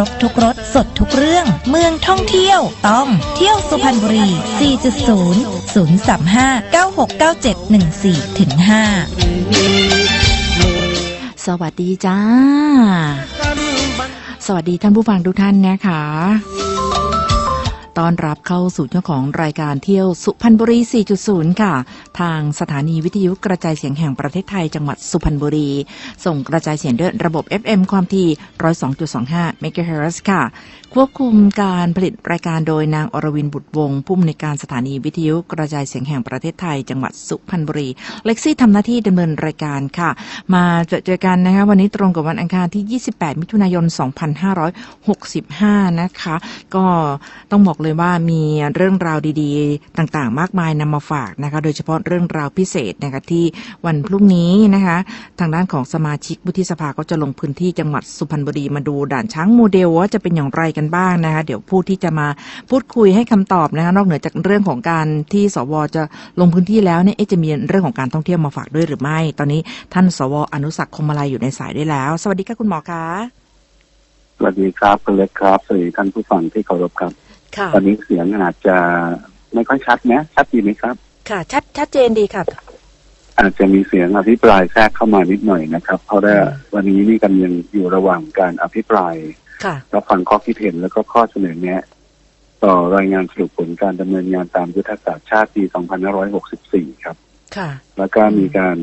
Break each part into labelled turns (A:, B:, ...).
A: รบทุกรสสดทุกเรื่อง เมืองท่องเที่ยว ต้อง เที่ยวสุพรรณบุรี 4.0 035 9697 14ถึง5
B: สวัสดีจ้า สวัสดีท่านผู้ฟังทุกท่านนะคะ ต้อนรับเข้าสู่เจ้าของรายการเที่ยวสุพรรณบุรี 4.0 ค่ะ ทางสถานีวิทยุกระจายเสียงแห่งประเทศไทยจังหวัดสุพรรณบุรี ส่งกระจายเสียงด้วยระบบ FM ความถี่ 102.25 MHz ค่ะ ควบคุมการผลิตรายการโดยนางอรวินบุตรวงศ์ผู้อำนวยการสถานีวิทยุกระจายเสียงแห่งประเทศไทย จังหวัดสุพรรณบุรี เล็กซี่ทำหน้าที่ดำเนินรายการค่ะ มาเจอเจอกันนะคะวันนี้ตรงกับวันอังคารที่ 28 มิถุนายน 2565 นะคะ ก็ต้องบอกเลยว่ามีเรื่องราวดีๆ ต่างๆ มากมายนำมาฝากนะคะ โดยเฉพาะเรื่องราวพิเศษนะคะที่วันพรุ่งนี้นะคะ ทางด้านของสมาชิกวุฒิสภาก็จะลงพื้นที่จังหวัดสุพรรณบุรีมาดูด่านช้างโมเดลว่าจะเป็นอย่างไรกันบ้างนะคะ เดี๋ยวผู้ที่จะมาพูดคุยให้คำตอบนะคะ นอกเหนือจากเรื่องของการที่สวจะลงพื้นที่แล้วเนี่ยจะมีเรื่องของการท่องเที่ยวมาฝากด้วยหรือไม่ ตอนนี้ท่านสวอนุสักคมลัยอยู่ในสายด้วยแล้ว สวัสดีค่ะคุณหมอคะ
C: สวัสดีครับคุณเล็กครับสวัสดีท่านผู้ฟังที่เคารพครับ ตอนนี้เสียงอาจจะไม่ค่อยชัดนะชัดดีไหมครับ
B: ค่ะ ชัดชัดเจนดีค่ะ
C: อาจจะมีเสียงอภิปรายแทรกเข้ามานิดหน่อยนะครับ เพราะว่า
B: อืม
C: วันนี้นี่กำลังอยู่ระหว่างการอภิปราย
B: ค่ะ
C: รับฟังข้อคิดเห็นแล้วก็ข้อเสนอแนะต่อรายงานสรุปผลการดำเนินงานตามยุทธศาสตร์ชาติปี 2564 ครับ
B: ค่ะ
C: แล้วก็มีการ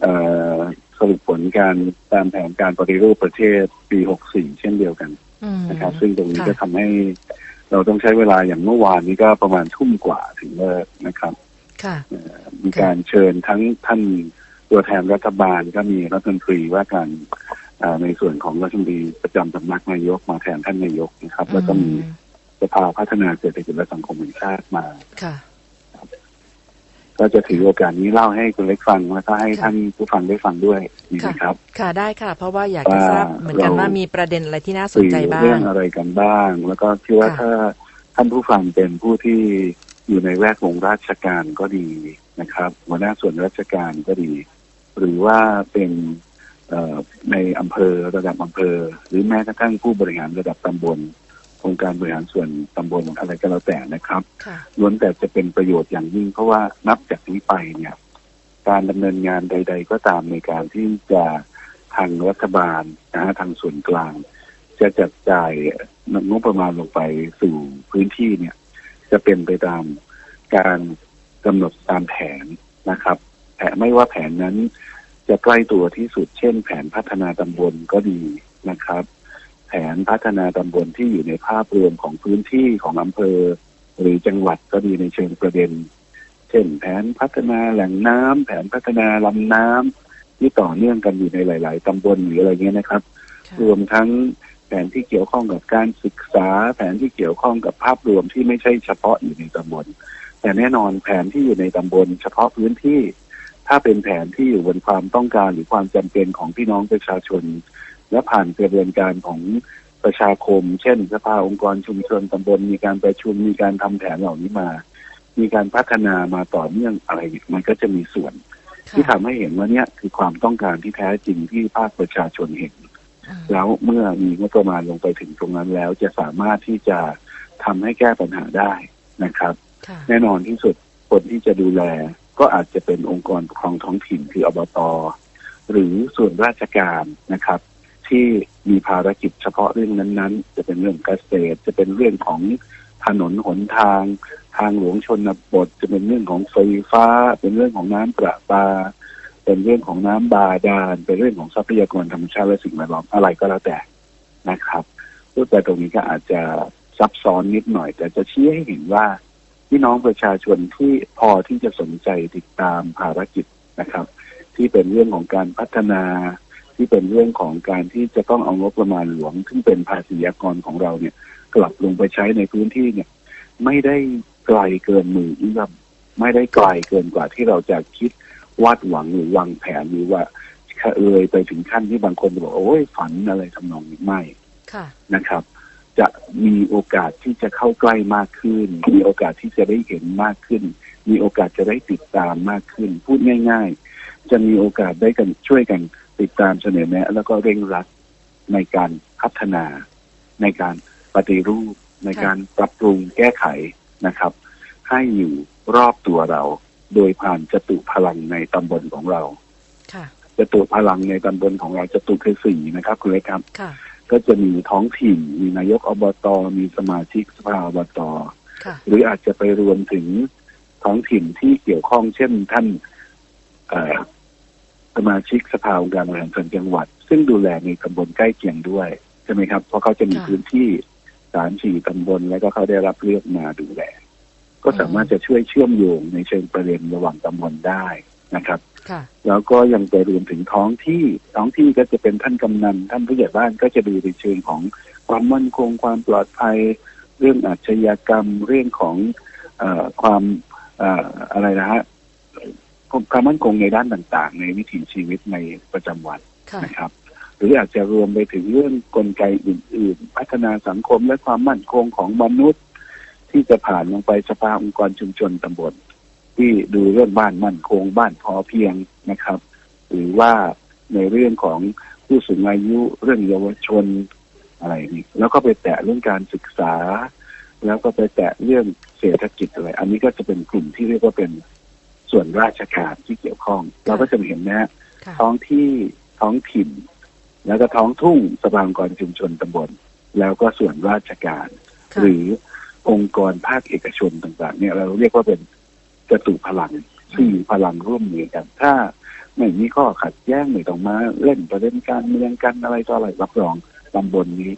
C: เอ่อสรุปผลการตามแผนการปฏิรูปประเทศปี 64 เช่นเดียวกัน
B: อืม
C: นะครับ ซึ่งตรงนี้
B: ค่ะ
C: ก็ทำให้ เราต้องใช้เวลาอย่างเมื่อวานนี้ก็ประมาณทุ่มกว่าถึงเลิกนะครับ
B: ค่ะ
C: เอ่อมีการเชิญทั้งท่านตัวแทนรัฐบาลก็มีรัฐมนตรีว่าการเอ่อในส่วนของรัฐมนตรีประจำสำนักนายกมาแทนท่านนายกนะครับ แล้วก็มีสภาพัฒนาเศรษฐกิจและสังคมแห่งชาติมา
B: ค่ะ
C: ก็จะถือโอกาสนี้เล่าให้คุณเล็กฟังแล้วก็ให้
B: ค่ะ
C: ท่านผู้ฟังได้ฟังด้วยดีไหมครับ
B: ค่ะได้ค่ะ เพราะว่าอยากจะ
C: ว่า
B: ทราบเหมือนกัน
C: เรา
B: ว่ามีประเด็นอะไรที่น่าสน
C: สื่อ
B: ใจบ้า
C: เรื่องงอะไรกันบ้าง แล้วก็คิดว่า
B: ค่ะ
C: ถ้าท่านผู้ฟังเป็นผู้ที่อยู่ในแวดวงราชการก็ดีนะครับหัวหน้าส่วนราชการก็ดี หรือว่าเป็นเอ่อในอำเภอระดับอำเภอ หรือแม้กระทั่งผู้บริหารระดับตำบล องค์การบริหารส่วนตำบลอะไรก็แล้วแต่นะครับ
B: ค่ะ
C: ล้วนแต่จะเป็นประโยชน์อย่างยิ่ง เพราะว่านับจากนี้ไปเนี่ย การดำเนินงานใด ๆ ก็ตามในการที่จะทางรัฐบาลนะฮะทางส่วนกลาง จะจัดจ่ายงบประมาณลงไปสู่พื้นที่เนี่ย จะเป็นไปตามการกำหนดตามแผนนะครับ แผนไม่ว่าแผนนั้นจะใกล้ตัวที่สุดเช่น แผนพัฒนาตำบลก็ดีนะครับ แผนพัฒนาตำบลที่อยู่ในภาพรวมของพื้นที่ของอำเภอ หรือจังหวัดก็ดีในเชิงประเด็น เช่น แผนพัฒนาแหล่งน้ำแผนพัฒนาลำน้ำที่ต่อเนื่องกันอยู่ในหลาย ๆตำบลหรืออะไรเงี้ยนะครับ
B: ค่ะ
C: รวมทั้งแผนที่เกี่ยวข้องกับการศึกษา แผนที่เกี่ยวข้องกับภาพรวมที่ไม่ใช่เฉพาะอยู่ในตำบล แต่แน่นอนแผนที่อยู่ในตำบล เฉพาะพื้นที่ ถ้าเป็นแผนที่อยู่บนความต้องการหรือความจำเป็นของพี่น้องประชาชน และผ่านกระบวนการของประชาคม เช่น สภาองค์กรชุมชนตำบลมีการประชุมมีการทำแผนเหล่านี้มา มีการพัฒนามาต่อเนื่องอะไรเนี่ยมันก็จะมีส่วน ที่ทำให้เห็นว่าเนี่ยคือความต้องการที่แท้จริงที่ภาคประชาชนเห็น
B: อืม
C: แล้วเมื่อมีงบประมาณลงไปถึงตรงนั้นแล้วจะสามารถที่จะทำให้แก้ปัญหาได้นะครับ
B: ค่ะ
C: แน่นอนที่สุดคนที่จะดูแลก็อาจจะเป็นองค์กรปกครองท้องถิ่นคืออบตหรือส่วนราชการนะครับ ที่มีภารกิจเฉพาะเรื่องนั้นๆ จะเป็นเรื่องเกษตร จะเป็นเรื่องของถนนหนทาง ทางหลวงชนบท จะเป็นเรื่องของไฟฟ้า เป็นเรื่องของน้ำประปา เป็นเรื่องของน้ำบาดาล เป็นเรื่องของทรัพยากรธรรมชาติและสิ่งแวดล้อมอะไรก็แล้วแต่นะครับรูปแบบตรงนี้ก็อาจจะซับซ้อนนิดหน่อย แต่จะชี้ให้เห็นว่าพี่น้องประชาชนที่พอที่จะสนใจติดตามภารกิจนะครับ ที่เป็นเรื่องของการพัฒนา ที่เป็นเรื่องของการที่จะต้องเอางบประมาณหลวง ซึ่งเป็นภาษีอากรของเราเนี่ย กลับลงไปใช้ในพื้นที่เนี่ย ไม่ได้ไกลเกินมือเอื้อมไม่ได้ไกลเกินกว่าที่เราจะคิดวาดหวังหรือวางแผนหรือว่าเลยไปถึงขั้นที่บางคนบอกโอ้ยฝันอะไรทำนองนี้ไม่
B: ค่ะ
C: นะครับ จะมีโอกาสที่จะเข้าใกล้มากขึ้น มีโอกาสที่จะได้เห็นมากขึ้น มีโอกาสจะได้ติดตามมากขึ้น พูดง่าย ๆ จะมีโอกาสได้กันช่วยกัน ติดตามเสนอแนะ แล้วก็เร่งรัดในการพัฒนา ในการปฏิรูป ในการปรับปรุงแก้ไขนะครับ ให้อยู่รอบตัวเรา โดยผ่านจตุพลังในตำบลของเรา
B: ค่ะ
C: จตุพลังในตำบลของเราจตุคือสี่นะครับคุณเล็กครับ
B: ค่ะ
C: ก็จะมีท้องถิ่น มีนายกอบตมีสมาชิกสภาอบต
B: ค่ะ
C: หรืออาจจะไปรวมถึงท้องถิ่นที่เกี่ยวข้องเช่นท่านเอ่อ สมาชิกสภาองค์การบริหารส่วนจังหวัด ซึ่งดูแลในตำบลใกล้เคียงด้วยใช่ไหมครับ เพราะเขาจะมี
B: ค่ะ
C: พื้นที่สามสี่ตำบลแล้วก็เขาได้รับเลือกมาดูแล ก็สามารถจะช่วยเชื่อมโยงในเชิงประเด็นระหว่างตำบลได้นะครับ
B: ค่ะ
C: แล้วก็ยังไปรวมถึงท้องที่ท้องที่ก็จะเป็นท่านกำนัน ท่านผู้ใหญ่บ้านก็จะดูในเชิงของความมั่นคง ความปลอดภัย เรื่องอาชญากรรม เรื่องของเออความเอ่ออะไรนะฮะ ความมั่นคงในด้านต่างๆ ในวิถีชีวิตในประจำวัน
B: ค่ะ
C: นะครับ หรืออาจจะรวมไปถึงเรื่องกลไกอื่น ๆ พัฒนาสังคมและความมั่นคงของมนุษย์ ที่จะผ่านลงไปสภาองค์กรชุมชนตำบลที่ดูเรื่องบ้านมั่นคง บ้านพอเพียงนะครับ หรือว่าในเรื่องของผู้สูงอายุเรื่องเยาวชนอะไรนี่แล้วก็ไปแตะเรื่องการศึกษา แล้วก็ไปแตะเรื่องเศรษฐกิจอะไร อันนี้ก็จะเป็นกลุ่มที่เรียกว่าเป็น ส่วนราชการที่เกี่ยวข้อง เราก็จะเห็นนะฮะ
B: ค่ะ
C: ท้องที่ท้องถิ่น แล้วก็ท้องทุ่งสภาองค์กรชุมชนตำบล แล้วก็ส่วนราชการ
B: ค่ะ
C: หรือองค์กรภาคเอกชนต่าง ๆ เนี่ยเราเรียกว่าเป็นจตุพลังสี่พลังร่วมมือกัน ถ้าไม่มีข้อขัดแย้งไม่ต้องมาเล่นประเด็นการเมืองกันอะไรต่ออะไรรับรองตำบลนี้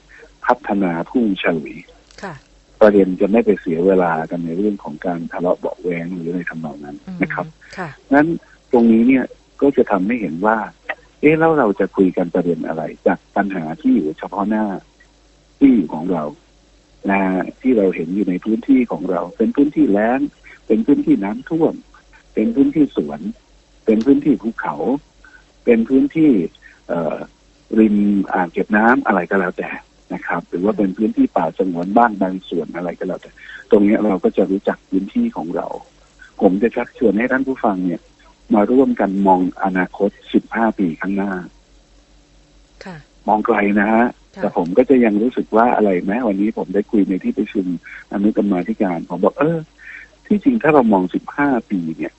C: พัฒนาพุ่งฉลุย
B: ค่ะ
C: ประเด็นจะไม่ไปเสียเวลากันในเรื่องของการทะเลาะเบาะแวงหรือในทำนองนั้น
B: อืม
C: นะครับ
B: ค่ะ
C: นั้นตรงนี้เนี่ยก็จะทำให้เห็นว่า เอ๊ะแล้วเราจะคุยกันประเด็นอะไร จากปัญหาที่อยู่เฉพาะหน้าที่อยู่ของเรานะที่เราเห็นอยู่ในพื้นที่ของเรา เป็นพื้นที่แล้ง เป็นพื้นที่น้ำท่วม เป็นพื้นที่สวน เป็นพื้นที่ภูเขา เป็นพื้นที่ เอ่อริมอ่างเก็บน้ำอะไรก็แล้วแต่ นะครับ หรือว่าเป็นพื้นที่ป่าสงวนบ้างบางส่วนอะไรก็แล้วแต่ตรงเนี้ยเราก็จะรู้จักพื้นที่ของเรา ผมจะชักชวนให้ท่านผู้ฟังเนี่ย มาร่วมกันมองอนาคต 15 ปีข้างหน้า
B: ค่ะ
C: มองไกลนะฮะ
B: ค่ะ
C: แต่ผมก็จะยังรู้สึกว่าอะไรไหมวันนี้ผมได้คุยในที่ประชุมอนุกรรมาธิการ ผมบอกเออ ที่จริงถ้าเรามอง 15 ปีเนี่ย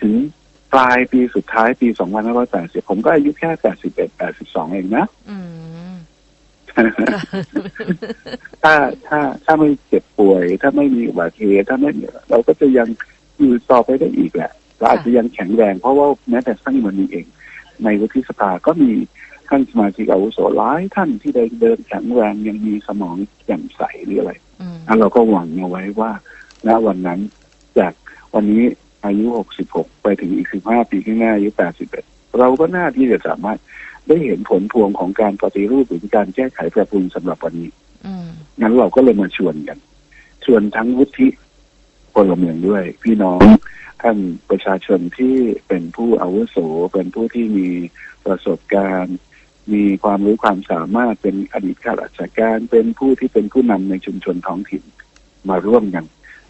C: ถึงปลายปีสุดท้ายปี 2580 ผมก็อายุแค่ 81 82 เองนะ
B: อืมค่ะ
C: ถ้าถ้าถ้าไม่เจ็บป่วย ถ้าไม่มีอุบัติเหตุถ้าไม่เราก็จะยังอยู่ต่อไปได้อีกแหละเราอาจจะยังแข็งแรงเพราะว่าแม้แต่สั้นวันนี้เอง ในวุฒิสภาก็มีท่านสมาชิกอาวุโสหลายท่านที่ได้เดินแข็งแรงยังมีสมองแจ่มใสหรืออะไร
B: อืม
C: อันเราก็หวังเอาไว้ว่าณวันนั้น จากวันนี้อายุ 66 ไปถึงอีก 15 ปีข้างหน้าอายุ 81 เราก็น่าที่จะสามารถ ได้เห็นผลพวงของการปฏิรูปหรือการแก้ไขปรับปรุงสำหรับวันนี้
B: อืม
C: งั้นเราก็เลยมาชวนกัน ชวนทั้งวุฒิพลเมืองด้วย พี่น้องท่านประชาชนที่เป็นผู้อาวุโส เป็นผู้ที่มีประสบการณ์ มีความรู้ความสามารถเป็นอดีตข้าราชการ เป็นผู้ที่เป็นผู้นำในชุมชนท้องถิ่นมาร่วมกัน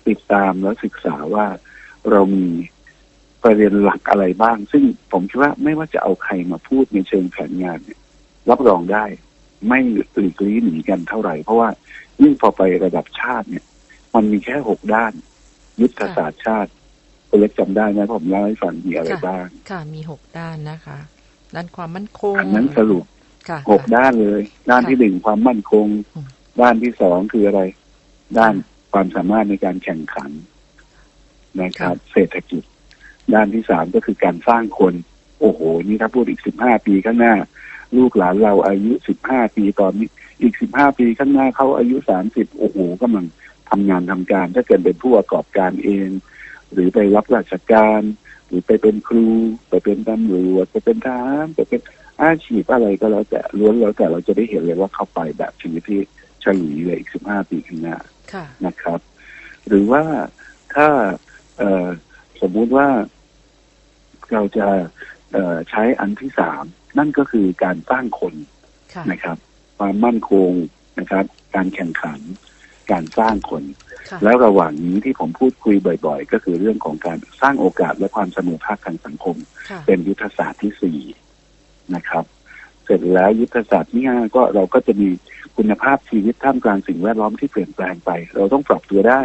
C: ติดตามและศึกษาว่าเรามี ประเด็นหลักอะไรบ้าง ซึ่งผมคิดว่าไม่ว่าจะเอาใครมาพูดในเชิงแผนงานเนี่ย รับรองได้ ไม่หลีกลี่หนีกันเท่าไหร่ เพราะว่ายิ่งพอไประดับชาติเนี่ย มันมีแค่หกด้าน ยุทธศาสตร์ชาติคุณเล็กจำได้ไหมผมเล่าให้ฟังมีอะไรบ้าง
B: ค่ะ มีหกด้านนะคะ ด้านความมั่นคง
C: อันนั้นสรุป
B: ค่ะ
C: หกด้านเลย ด้าน
B: ค่ะ
C: ที่หนึ่งความมั่นคง
B: อืม
C: ด้านที่สองคืออะไร ด้านความสามารถในการแข่งขันนะครับ เศรษฐกิจ ด้านที่สามก็คือการสร้างคน โอ้โห นี่ถ้าพูดอีกสิบห้าปีข้างหน้า ลูกหลานเราอายุสิบห้าปีตอนนี้ อีกสิบห้าปีข้างหน้าเขาอายุสามสิบโอ้โหกำลังทำงานทำการ ถ้าเกิดเป็นผู้ประกอบการเอง หรือไปรับราชการ หรือไปเป็นครู ไปเป็นตำรวจไปเป็นทหารไปเป็นอาชีพอะไรก็แล้วแต่ล้วนแล้วแต่เราจะได้เห็นเลยว่าเขาไปแบบชีวิตที่เฉลีเลยอีกสิบห้าปีข้างหน้า
B: ค่ะ
C: นะครับ หรือว่าถ้าเอ่อสมมุติว่า เราจะเอ่อใช้อันที่สามนั่นก็คือการสร้างคน
B: ค่ะ
C: นะครับ ความมั่นคงนะครับ การแข่งขัน การสร้างคน
B: ค่ะ
C: แล้วระหว่างนี้ที่ผมพูดคุยบ่อย ๆ ก็คือเรื่องของการสร้างโอกาสและความเสมอภาคทางสังคม
B: ค่ะ
C: เป็นยุทธศาสตร์ที่สี่นะครับ เสร็จแล้วยุทธศาสตร์ที่ห้าก็เราก็จะมีคุณภาพชีวิตท่ามกลางสิ่งแวดล้อมที่เปลี่ยนแปลงไป เราต้องปรับตัวได้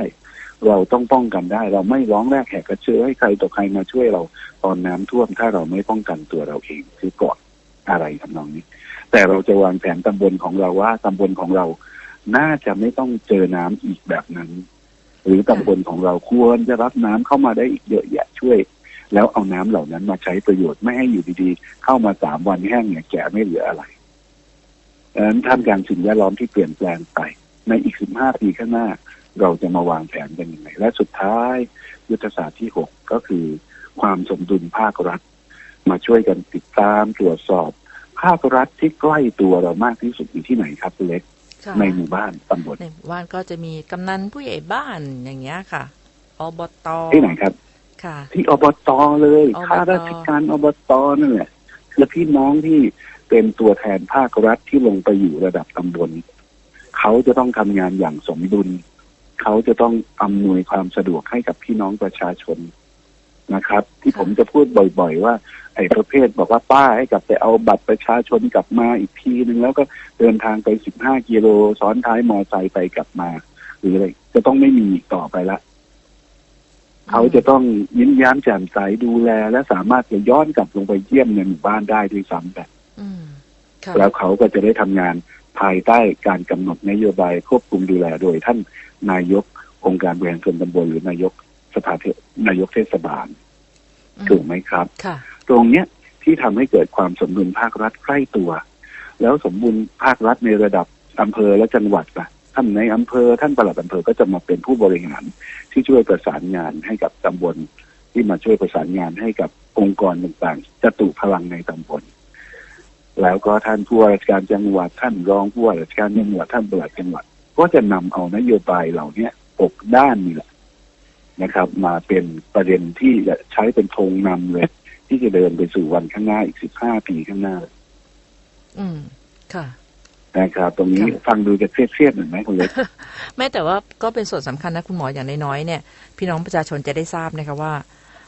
C: เราต้องป้องกันได้ เราไม่ร้องแรกแหกกระเชือให้ใครต่อใครมาช่วยเราตอนน้ำท่วมถ้าเราไม่ป้องกันตัวเราเองคือก่อนอะไรทำนองนี้ แต่เราจะวางแผนตำบลของเราว่าตำบลของเรา น่าจะไม่ต้องเจอน้ำอีกแบบนั้น หรือตำบลของเราควรจะรับน้ำเข้ามาได้อีกเยอะแยะช่วยแล้วเอาน้ำเหล่านั้นมาใช้ประโยชน์ไม่ให้อยู่ดีๆ เข้ามาสามวันแห้งเนี่ยแก่ไม่เหลืออะไรดังนั้นท่ามกลางสิ่งแวดล้อมที่เปลี่ยนแปลงไป ในอีกสิบห้าปีข้างหน้า เราจะมาวางแผนกันยังไงและสุดท้าย ยุทธศาสตร์ที่หกก็คือ ความสมดุลภาครัฐ มาช่วยกันติดตามตรวจสอบ ภาครัฐที่ใกล้ตัวเรามากที่สุดอยู่ที่ไหนครับคุณเล็ก
B: ค่ะ
C: ในหมู่บ้านตำบล
B: ในหมู่บ้านก็จะมีกำนันผู้ใหญ่บ้านอย่างเงี้ยค่ะอบต
C: ที่ไหนครับ
B: ค่ะ
C: ที่อบตเลย
B: อบต
C: ข้าราชการอบตนั่นแหละคือพี่น้องที่เป็นตัวแทนภาครัฐที่ลงไปอยู่ระดับตำบลเขาจะต้องทำงานอย่างสมดุล เขาจะต้องอำนวยความสะดวกให้กับพี่น้องประชาชนนะครับ ที่ผมจะพูดบ่อย ๆ ว่า ไอ้ประเภทบอกว่าป้าให้กลับไปเอาบัตรประชาชนกลับมาอีกทีนึงแล้วก็เดินทางไปสิบห้ากิโลซ้อนท้ายมอไซค์ไปกลับมา หรืออะไรจะต้องไม่มีอีกต่อไปละเขาจะต้องยิ้มแย้มแจ่มใสดูแล และสามารถจะย้อนกลับลงไปเยี่ยมในหมู่บ้านได้ด้วยซ้ำแต่
B: อืมค่ะ
C: แล้วเขาก็จะได้ทำงานภายใต้การกำหนดนโยบายควบคุมดูแลโดยท่าน นายกองค์การบริหารส่วนตำบลหรือนายกสภาเทนายกเทศบาล
B: อืม
C: ถูกไหมครับ
B: ค่ะ
C: ตรงเนี้ยที่ทำให้เกิดความสมดุลภาครัฐใกล้ตัว แล้วสมบูรณ์ภาครัฐในระดับอำเภอและจังหวัดล่ะท่านในอำเภอท่านปลัดอำเภอก็จะมาเป็นผู้บริหารที่ช่วยประสานงานให้กับตำบล ที่มาช่วยประสานงานให้กับองค์กรต่างๆจะตุพลังในตำบล แล้วก็ท่านผู้ว่าราชการจังหวัดท่านรองผู้ว่าราชการจังหวัดท่านปลัดจังหวัด ก็จะนำเอานโยบายเหล่าเนี้ยหกด้านนี่แหละนะครับ มาเป็นประเด็นที่จะใช้เป็นธงนำเลย ที่จะเดินไปสู่วันข้างหน้าอีกสิบห้าปีข้างหน้า
B: อืม ค่ะ
C: นะครับตรงนี้
B: ค่ะ
C: ฟังดูจะเครียดๆหน่อยไหมคุณเล็ก
B: แม้แต่ว่าก็เป็นส่วนสำคัญนะคุณหมออย่างน้อยๆเนี่ย พี่น้องประชาชนจะได้ทราบนะคะว่า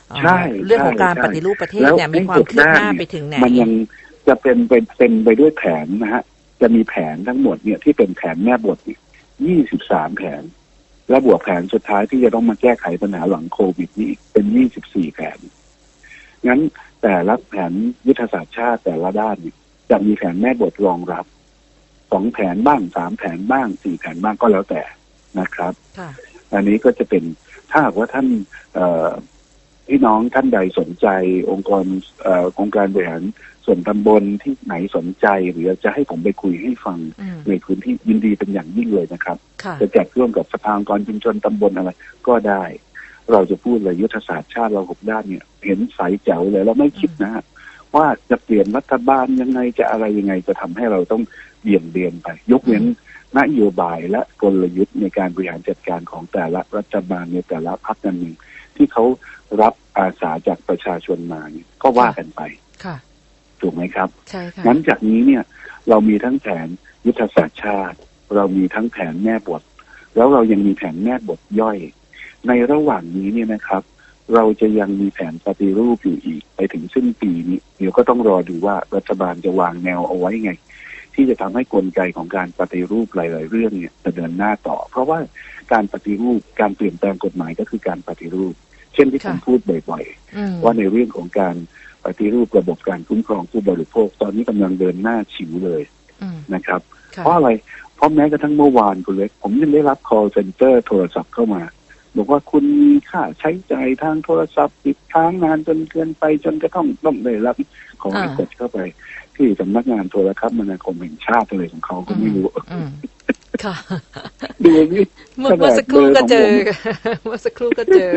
B: เอ่อ
C: ใช่
B: เรื่องของการ
C: ใช่
B: ปฏิรูปประเทศ
C: แล้ว
B: เนี่ยมีความคืบหน้า
C: ในหกด้านเนี่ย
B: ไปถึงไหน
C: มันยังจะเป็นเป็นเป็นไปด้วยแผนนะฮะ จะมีแผนทั้งหมดเนี่ยที่เป็นแผนแม่บท ยี่สิบสามแผน และบวกแผนสุดท้ายที่จะต้องมาแก้ไขปัญหาหลังโควิดนี้อีกเป็นยี่สิบสี่แผน งั้นแต่ละแผนยุทธศาสตร์ชาติแต่ละด้านเนี่ยจะมีแผนแม่บทรองรับสองแผนบ้างสามแผนบ้างสี่แผนบ้างก็แล้วแต่นะครับ
B: ค่ะ
C: อันนี้ก็จะเป็นถ้าหากว่าท่านเอ่อพี่น้องท่านใดสนใจองค์กรเอ่อองค์การบริหาร ส่วนตำบลที่ไหนสนใจ หรือจะให้ผมไปคุยให้ฟัง
B: อืม
C: ในพื้นที่ยินดีเป็นอย่างยิ่งเลยนะครับ
B: ค่ะ
C: จะจัดร่วมกับสภาองค์กรชุมชนตำบลอะไรก็ได้ เราจะพูดเลยยุทธศาสตร์ชาติเราหกด้านเนี่ย เห็นใสแจ๋วเลยเราไม่คิดนะฮะว่าจะเปลี่ยนรัฐบาลยังไงจะอะไรยังไงจะทำให้เราต้องเบี่ยงเบนไป ยกเว้นนโยบายและกลยุทธ์ในการบริหารจัดการของแต่ละรัฐบาลในแต่ละพรรคการเมืองที่เขารับอาสาจากประชาชนมาเนี่ยก็ว่ากันไป
B: ค่ะ
C: ถูกไหมครับ
B: ใช่ค่ะ
C: งั้นจากนี้เนี่ยเรามีทั้งแผนยุทธศาสตร์ชาติ เรามีทั้งแผนแม่บท แล้วเรายังมีแผนแม่บทย่อย ในระหว่างนี้เนี่ยนะครับ เราจะยังมีแผนปฏิรูปอยู่อีกไปถึงสิ้นปีนี้ เดี๋ยวก็ต้องรอดูว่ารัฐบาลจะวางแนวเอาไว้ไง ที่จะทำให้กลไกของการปฏิรูปหลาย ๆ เรื่องเนี่ยจะเดินหน้าต่อ เพราะว่าการปฏิรูปการเปลี่ยนแปลงกฎหมายก็คือการปฏิรูป เช่นที่ผม
B: ค่ะ
C: พูดบ่อย
B: อืม
C: ๆว่าในเรื่องของการ ปฏิรูประบบการคุ้มครองผู้บริโภค ตอนนี้กำลังเดินหน้าฉิวเลย
B: อืม
C: นะครับ
B: ค่ะ
C: เพราะอะไร เพราะแม้กระทั่งเมื่อวานคุณเล็ก ผมยังได้รับ call center โทรศัพท์เข้ามา บอกว่าคุณมีค่าใช้จ่ายทางโทรศัพท์ติดค้างนานจนเกินไปจนกระต้องต้องได้รับขอให้
B: อ่าก
C: ดเข้าไป ที่สำนักงานโทรคมนาคมแห่งชาติอะไรของเขาก็ไม่รู้
B: อืมค่ะ
C: ดูนี่
B: เมื่อเมื่อสักครู่ก็เจอ
C: ขนาดเบอร์ของผม
B: เมื่อสักครู่ก็เจอ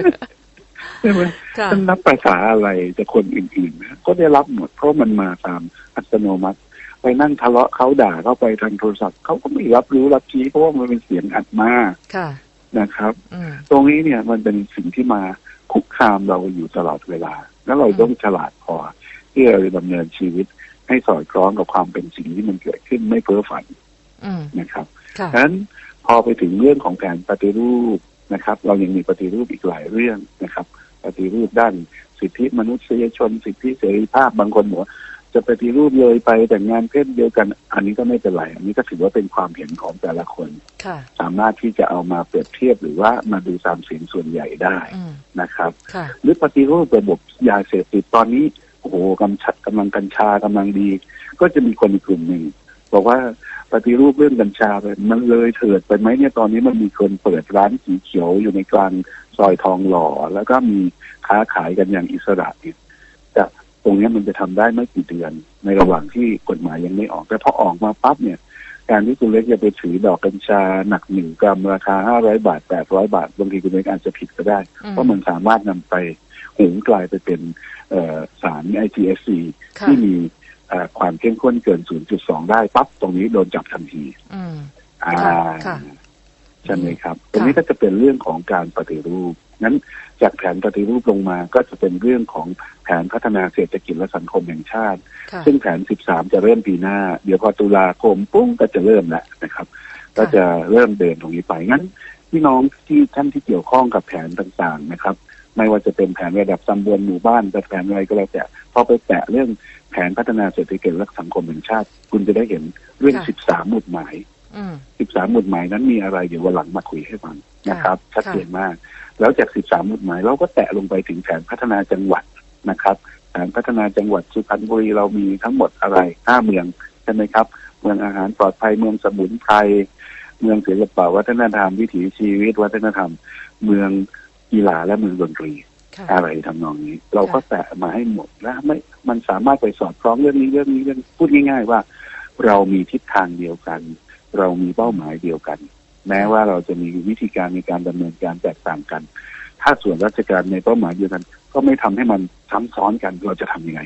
C: ใช่ไหม
B: ค่ะ
C: ท่านรับภาษาอะไรจะคนอื่นๆนะก็ได้รับหมดเพราะมันมาตามอัตโนมัติ ไปนั่งทะเลาะเขาด่าเข้าไปทางโทรศัพท์เขาก็ไม่รับรู้รับชี้เพราะว่ามันเป็นเสียงอัดมา
B: ค่ะ
C: นะครับ
B: อืม
C: ตรงนี้เนี่ยมันเป็นสิ่งที่มาคุกคามเราอยู่ตลอดเวลา แล้วเรา
B: อืม
C: ต้องฉลาดพอที่เราจะดำเนินชีวิตให้สอดคล้องกับความเป็นสิ่งที่มันเกิดขึ้นไม่เพ้อฝัน
B: อืม
C: นะครับ
B: ค่ะ
C: ฉะนั้นพอไปถึงเรื่องของการปฏิรูป นะครับ เรายังมีปฏิรูปอีกหลายเรื่องนะครับ ปฏิรูปด้านสิทธิมนุษยชน สิทธิเสรีภาพบางคนบอกว่าจะปฏิรูปเลยไปแต่งงานเพศเดียวกัน อันนี้ก็ไม่เป็นไรอันนี้ก็ถือว่าเป็นความเห็นของแต่ละคน
B: ค่ะ
C: สามารถที่จะเอามาเปรียบเทียบหรือว่ามาดูตามเสียงส่วนใหญ่ได้
B: อืม
C: นะครับ
B: ค่ะ
C: หรือปฏิรูประบบยาเสพติดตอนนี้โอ้โหกำชัดกำลังกัญชากำลังดี ก็จะมีคนอีกกลุ่มหนึ่ง บอกว่าปฏิรูปเรื่องกัญชาไปมันเลยเถิดไปไหมเนี่ยตอนนี้มันมีคนเปิดร้านสีเขียวอยู่ในกลางซอยทองหล่อ แล้วก็มีค้าขายกันอย่างอิสระเนี่ยแต่ตรงเนี้ยมันจะทำได้ไม่กี่เดือน ในระหว่างที่กฎหมายยังไม่ออก แต่พอออกมาปั๊บเนี่ย การที่คุณเล็กจะไปถือดอกกัญชาหนักหนึ่งกรัมราคาห้าร้อยบาทแปดร้อยบาทบางทีคุณเล็กอาจจะผิดก็ได้
B: อืม
C: เพราะมันสามารถนำไปหุงกลายไปเป็นเอ่อสาร ITSC
B: ค่ะ
C: ที่มีเอ่อ ความเข้มข้นเกิน 0.2 ได้ปั๊บตรงนี้โดนจับทันที
B: อืม
C: อ่า
B: ค่ะ
C: ใช่ไหมครับตรงนี้ก็จะเป็นเรื่องของการปฏิรูปนั้นจากแผนปฏิรูปลงมาก็จะเป็นเรื่องของแผนพัฒนาเศรษฐกิจและสังคมแห่งชาติ
B: ค่ะ
C: ซึ่งแผน 13 จะเริ่มปีหน้า เดี๋ยวพอตุลาคมปุ้งก็จะเริ่มแล้วนะครับ ก็จะเริ่มเดินตรงนี้ไปงั้น พี่น้องที่ท่านที่เกี่ยวข้องกับแผนต่างๆนะครับ ไม่ว่าจะเป็นแผนระดับตำบลหมู่บ้านแต่แผนอะไรก็แล้วแต่พอไปแตะเรื่องแผนพัฒนาเศรษฐกิจและสังคมแห่งชาติ คุณจะได้เห็นเรื่อง
B: ค่ะ
C: 13 หมุดหมาย
B: อืม
C: 13 หมุดหมายนั้นมีอะไรเดี๋ยววันหลังมาคุยให้ฟังนะครับ
B: ค่ะ
C: ชัดเจนมาก แล้วจาก 13 หมุดหมาย เราก็แตะลงไปถึงแผนพัฒนาจังหวัดนะครับแผนพัฒนาจังหวัดสุพรรณบุรีเรามีทั้งหมดอะไรห้าเมืองใช่ไหมครับ เมืองอาหารปลอดภัยเมืองสมุนไพร เมืองศิลปวัฒนธรรมวิถีชีวิต วัฒนธรรม เมืองกีฬาและเมืองดนตรี
B: ค่ะ
C: อะไรทำนองนี้ เราก็แตะมาให้หมดแล้วไม่มันสามารถไปสอดคล้องเรื่องนี้เรื่องนี้เรื่องพูดง่าย ๆ ว่า เรามีทิศทางเดียวกัน เรามีเป้าหมายเดียวกัน แม้ว่าเราจะมีวิธีการในการดำเนินการแตกต่างกัน ถ้าส่วนราชการในเป้าหมายเดียวกัน ก็ไม่ทำให้มันซ้ำซ้อนกันเราจะทำยังไง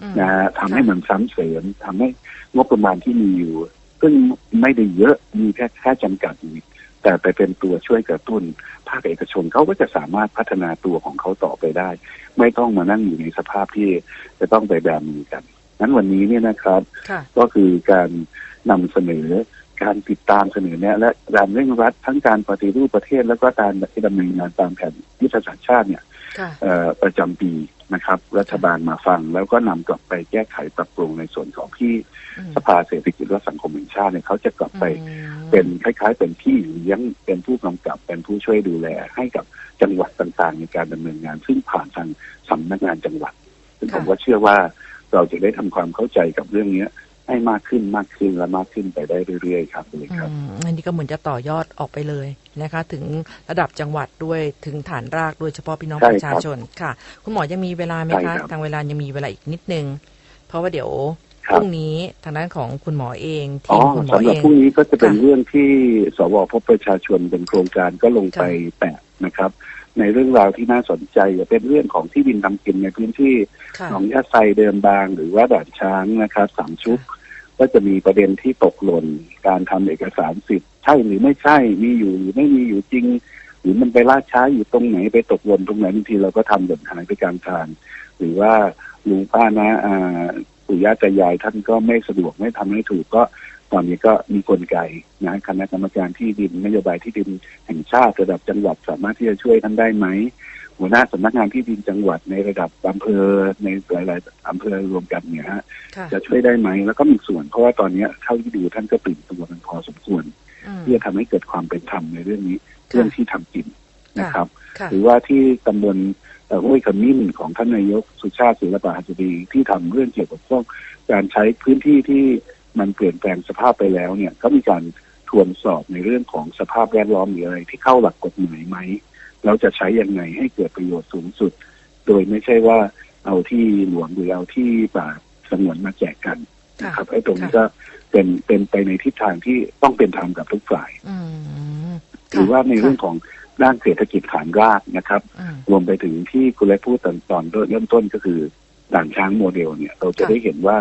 B: อืม
C: นะฮะทำให้มันซ้ำเสริมทำให้งบประมาณที่มีอยู่ ซึ่งไม่ได้เยอะมีแค่แค่จำกัดอยู่แต่ไปเป็นตัวช่วยกระตุ้น ภาคเอกชนเขาก็จะสามารถพัฒนาตัวของเขาต่อไปได้ ไม่ต้องมานั่งอยู่ในสภาพที่จะต้องไปแบมือกันนั้นวันนี้เนี่ยนะครับ
B: ค่ะ
C: ก็คือการนำเสนอการติดตามเสนอแนะและการเร่งรัดทั้งการปฏิรูปประเทศแล้วก็การที่ดำเนินงานตามแผนยุทธศาสตร์ชาติเนี่ย
B: ค่ะ
C: เอ่อ ประจำปีนะครับ รัฐบาลมาฟัง แล้วก็นำกลับไปแก้ไขปรับปรุงในส่วนของที่
B: อืม
C: สภาเศรษฐกิจและสังคมแห่งชาติเนี่ยเขาจะกลับไป
B: อืม
C: เป็นคล้าย ๆ เป็นพี่เลี้ยงเป็นผู้กำกับเป็นผู้ช่วยดูแล ให้กับจังหวัดต่างๆ ในการดำเนินงาน ซึ่งผ่านทางสำนักงานจังหวัดซึ่งผมว่าเชื่อว่าเราจะได้ทำความเข้าใจกับเรื่องเนี้ย ให้มากขึ้นมากขึ้นและมากขึ้นไปได้เรื่อยๆครับเลยครับ
B: อืมอันนี้ก็เหมือนจะต่อยอดออกไปเลยนะคะ ถึงระดับจังหวัดด้วยถึงฐานรากด้วยเฉพาะพี่น้อง
C: ใช่
B: ประชา
C: ครับ
B: ชนค่ะ คุณหมอยังมีเวลาไหม
C: ใช่
B: คะ
C: ครับ
B: ทางเวลายังมีเวลาอีกนิดนึง เพราะว่าเดี๋ยว
C: ค
B: พ
C: รับ
B: รุ่งนี้ทางด้านของคุณหมอเอง
C: อ๋
B: ที
C: อ
B: มคุณหมอ
C: สำห
B: เอ
C: รับ
B: ง
C: พรุ่งนี้ก็จะเป็น
B: ค่ะ
C: เรื่องที่สวพบประชาชนเป็นโครงการก็ลงไปแตะนะครับ ในเรื่องราวที่น่าสนใจจะเป็นเรื่องของที่ดินทำกินในพื้นที่
B: ค่ะ
C: หนองยาไซเดิมบาง หรือว่าด่านช้างนะครับสามชุก ก็จะมีประเด็นที่ตกหล่น การทำเอกสารสิทธิ์ใช่หรือไม่ใช่มีอยู่หรือไม่มีอยู่จริง หรือมันไปล่าช้าอยู่ตรงไหนไปตกหล่นตรงไหนบางทีเราก็ทำหล่นหายไปกลางทางหรือว่าลุงป้านะอ่าปู่ย่าตายายท่านก็ไม่สะดวกไม่ทำให้ถูกก็ตอนนี้ก็มีกลไกนะคณะกรรมการที่ดินนโยบายที่ดินแห่งชาติระดับจังหวัดสามารถที่จะช่วยท่านได้ไหม หัวหน้าสำนักงานที่ดินจังหวัดในระดับอำเภอในหลาย ๆอำเภอรวมกันเนี่ยฮะ
B: ค่ะ
C: จะช่วยได้ไหมแล้วก็มีส่วนเพราะว่าตอนนี้เท่าที่ดูท่านก็ตื่นตัวกันพอสมควร
B: อืม
C: ที่จะทำให้เกิดความเป็นธรรมในเรื่องนี้เรื่องที่ทำกินนะครับ
B: ค่ะ
C: หรือว่าที่ตำบลเอ่อห้วยขมิ้นของท่านนายกสุชาติศิลปะหัสดีที่ทำเรื่องเกี่ยวกับพวกการใช้พื้นที่ที่มันเปลี่ยนแปลงสภาพไปแล้วเนี่ยก็มีการทวนสอบในเรื่องของสภาพแวดล้อมหรืออะไรที่เข้าหลักกฎหมายไหม เราจะใช้ยังไงให้เกิดประโยชน์สูงสุด โดยไม่ใช่ว่าเอาที่หลวงหรือเอาที่ป่าสงวนมาแจกกันนะครับไอ้ตรงนี้ก็เป็นเป็นไปในทิศทางที่ต้องเป็นธรรมกับทุกฝ่าย
B: อืม
C: หรือว่าในเรื่องของด้านเศรษฐกิจฐานรากนะครับ
B: อืม
C: รวมไปถึงที่คุณเล็กพูดตอนตอนเริ่มต้นก็คือด่านช้างโมเดลเนี่ย เราจะ
B: ค่ะ
C: ได้เห็นว่า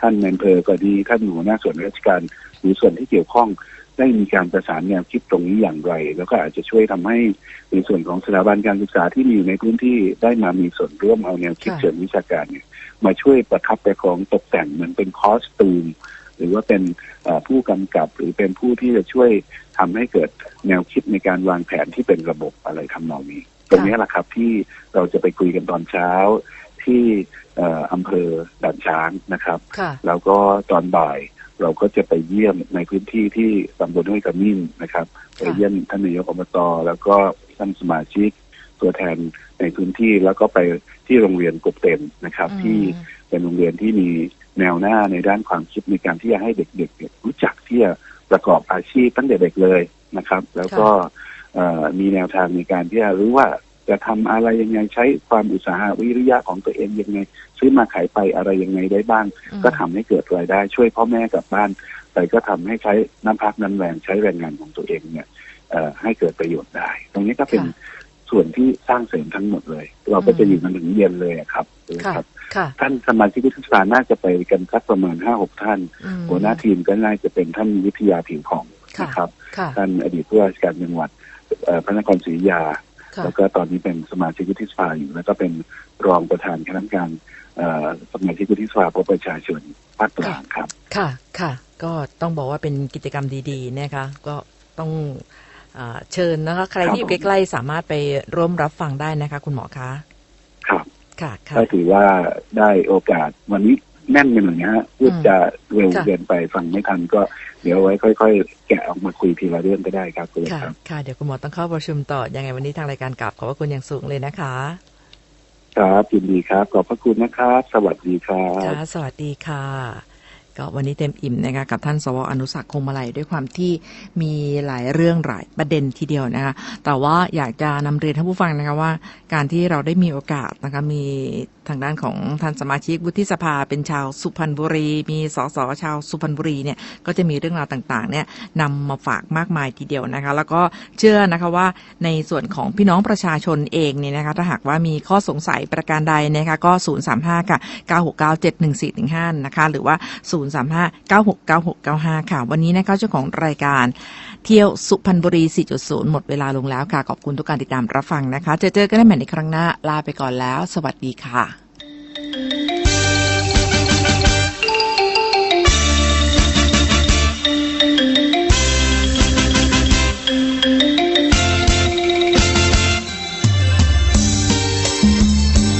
C: ท่านในอำเภอก็ดีท่านหัวหน้าส่วนราชการหรือส่วนที่เกี่ยวข้อง ได้มีการประสานแนวคิดตรงนี้อย่างไร แล้วก็อาจจะช่วยทำให้ในส่วนของสถาบันการศึกษาที่มีอยู่ในพื้นที่ได้มามีส่วนร่วมเอาแนวคิด
B: ค่ะ
C: เชิงวิชาการเนี่ยมาช่วยประคับประคองตกแต่งเหมือนเป็นคอสตูมหรือว่าเป็นเอ่อผู้กำกับหรือเป็นผู้ที่จะช่วยทำให้เกิดแนวคิดในการวางแผนที่เป็นระบบอะไรทำนองนี้ ตรงนี้แหละครับที่เราจะไปคุยกันตอนเช้าทที่เอ่ออำเภอด่านช้างนะครับ
B: ค่ะ
C: แล้วก็ตอนบ่าย เราก็จะไปเยี่ยมในพื้นที่ที่ตำบลห้วยขมิ้นนะครับไปเยี่ยมท่านนายกอบตแล้วก็ท่านสมาชิกตัวแทนในพื้นที่แล้วก็ไปที่โรงเรียนกบเต็มนะครับ
B: อืม
C: ที่เป็นโรงเรียนที่มีแนวหน้าในด้านความคิดในการที่จะให้เด็กๆเนี่ยรู้จักที่จะประกอบอาชีพตั้งแต่เด็กเลยนะครับ แล้วก็เอ่อมีแนวทางในการที่จะรู้ว่า จะทำอะไรยังไงใช้ความอุตสาหะวิริยะของตัวเองยังไง ซื้อมาขายไปอะไรยังไงได้บ้าง
B: อืม
C: ก็ทำให้เกิดรายได้ช่วยพ่อแม่กลับบ้านแต่ก็ทำให้ใช้น้ำพักน้ำแรงใช้แรงงานของตัวเองเนี่ยเอ่อให้เกิดประโยชน์ได้ ตรงนี้ก็เป็น
B: ค่ะ
C: ส่วนที่สร้างเสริมทั้งหมดเลย เราก็จะอยู่กันถึงเย็นเลยอะครับ
B: ค่ะ
C: ครับ
B: ค่ะ
C: ท่านสมาชิกวุฒิสภาน่าจะไปกันสักประมาณห้าหกท่าน
B: อืม
C: หัวหน้าทีมก็น่าจะเป็นท่านวิทยาผิวผ่อง
B: ค่ะ
C: นะครับ
B: ค่ะ
C: ท่านอดีตผู้ว่าราชการจังหวัดเอ่อพระนครศรีอยุธยา
B: ค่ะ
C: แล้วก็ตอนนี้เป็นสมาชิกวุฒิสภาอยู่ แล้วก็เป็นรองประธานคณะกรรมการเอ่อสมาชิกวุฒิสภาพบประชาชนภาคกลางครับ
B: ค่ะค่ะ ก็ต้องบอกว่าเป็นกิจกรรมดีๆนะคะ ก็ต้องอาเชิญนะคะ ใคร
C: ครับ
B: ที่อยู่ใกล้ๆสามารถไปร่วมรับฟังได้นะคะ คุณหมอคะ
C: ครับ
B: ค่ะค่ะ
C: ก็ถือว่าได้โอกาสวันนี้ แน่นไปหน่อยนะฮะพูดจะเร็ว
B: ค่ะ
C: เกินไปฟังไม่ทันก็เดี๋ยวไว้ค่อย ๆ แกะออกมาคุยทีละเรื่องก็ได้ครับคุณ
B: ค่ะ
C: ครับ
B: ค่ะเดี๋ยวคุณหมอต้องเข้าประชุมต่อยังไงวันนี้ทางรายการกลับขอบพระคุณอย่างสูงเลยนะคะ
C: ครับยินดีครับขอบพระคุณนะครับ สวัสดีครับ
B: ค่ะสวัสดีค่ะ ก็วันนี้เต็มอิ่มนะคะกับท่านสวอนุสักคงมาลัยด้วยความที่มีหลายเรื่องหลายประเด็นทีเดียวนะคะแต่ว่าอยากจะนำเรียนท่านผู้ฟังนะคะว่า การที่เราได้มีโอกาสนะคะมีทางด้านของท่านสมาชิกวุฒิสภาเป็นชาวสุพรรณบุรี มีสสชาวสุพรรณบุรีเนี่ยก็จะมีเรื่องราวต่างๆเนี่ยนำมาฝากมากมายทีเดียวนะคะ แล้วก็เชื่อนะคะว่าในส่วนของพี่น้องประชาชนเองเนี่ยนะคะถ้าหากว่ามีข้อสงสัยประการใดนะคะก็ 035ค่ะ9697145นะคะหรือว่า 0 969695 ค่ะ วันนี้นะคะเจ้าของรายการเที่ยวสุพรรณบุรี 4.0 หมดเวลาลงแล้วค่ะ ขอบคุณทุกการติดตามรับฟังนะคะ เจอเจอกันได้ใหม่ในครั้งหน้า ลาไปก่อนแล้ว สวัสดีค่ะ